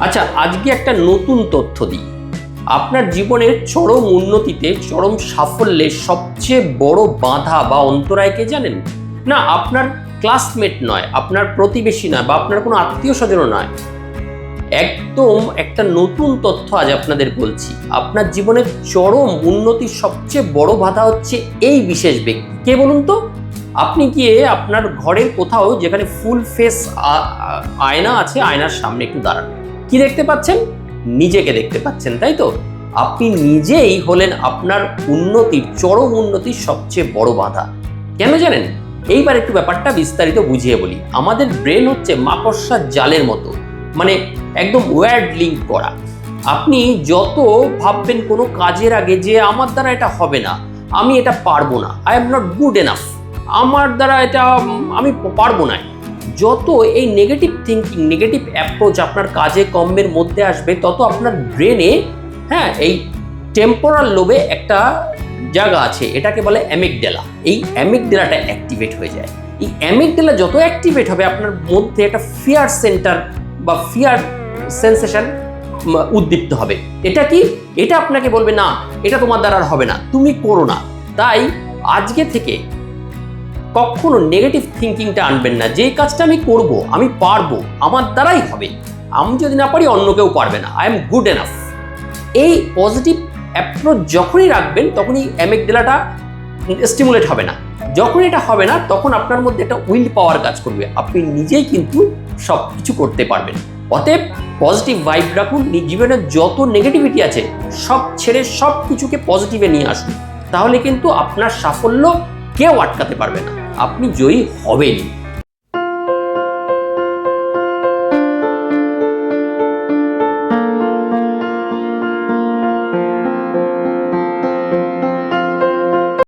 আচ্ছা আজকে একটা নতুন তথ্য দিই। আপনার জীবনের চরম উন্নতিতে, চরম সাফল্যে সবচেয়ে বড় বাধা বা অন্তরায়কে জানেন? না, আপনার ক্লাসমেট নয়, আপনার প্রতিবেশী নয় বা আপনার কোনো আত্মীয় স্বজনও নয়। একদম একটা নতুন তথ্য আজ আপনাদের বলছি। আপনার জীবনের চরম উন্নতির সবচেয়ে বড় বাধা হচ্ছে এই বিশেষ ব্যক্তি। কে বলুন তো? আপনি গিয়ে আপনার ঘরের কোথাও যেখানে ফুল ফেস আয়না আছে, আয়নার সামনে একটু দাঁড়ান। কি দেখতে পাচ্ছেন? নিজেকে দেখতে পাচ্ছেন, তাই তো? আপনি নিজেই হলেন আপনার উন্নতির, চরম উন্নতির সবচেয়ে বড় বাধা। কেন জানেন? এইবার একটু ব্যাপারটা বিস্তারিত বুঝিয়ে বলি। আমাদের ব্রেন হচ্ছে মাকড়সার জালের মতো। মানে একদম ওয়ার্ড লিঙ্ক করা। আপনি যত ভাববেন কোনো কাজের আগে যে আমার দ্বারা এটা হবে না, আমি এটা পারব না। I am not good enough আমার দ্বারা এটা আমি পারব না। যত এই নেগেটিভ থিঙ্কিং নেগেটিভ অ্যাপ্রোচ আপনার কাজে কর্মের মধ্যে আসবে, তত আপনার ব্রেনে হ্যাঁ এই টেম্পোরাল লোবে একটা জায়গা আছে, এটাকে বলে অ্যামিকডেলা এই অ্যামিকডেলাটা অ্যাক্টিভেট হয়ে যায়। এই অ্যামিকডেলা যত অ্যাক্টিভেট হবে, আপনার মধ্যে একটা ফিয়ার সেন্টার বা ফিয়ার সেন্সেশন উদ্দীপ্ত হবে। এটা কি? এটা আপনাকে বলবে, না, এটা তোমার দ্বারা আর হবে না, তুমি করো না। তাই আজকে থেকে কখনো নেগেটিভ থিঙ্কিংটা আনবেন না। যে কাজটা আমি করব, আমি পারব, আমার দ্বারাই হবে। আমি যদি না পারি, অন্য কেউ পারবে না। আই এম গুড এনাফ এই পজিটিভ অ্যাপ্রোচ যখনই রাখবেন, তখনই অ্যামেকডেলাটা স্টিমুলেট হবে না। যখন এটা হবে না, তখন আপনার মধ্যে একটা উইল পাওয়ার কাজ করবে। আপনি নিজেই কিন্তু সব কিছু করতে পারবেন। অতএব পজিটিভ ভাইব রাখুন। নিজ জীবনের যত নেগেটিভিটি আছে, সব ছেড়ে সব কিছুকে পজিটিভে নিয়ে আসুন। তাহলে কিন্তু আপনার সাফল্য কেউ আটকাতে পারবে না। আপনি জয়ী হবেনই।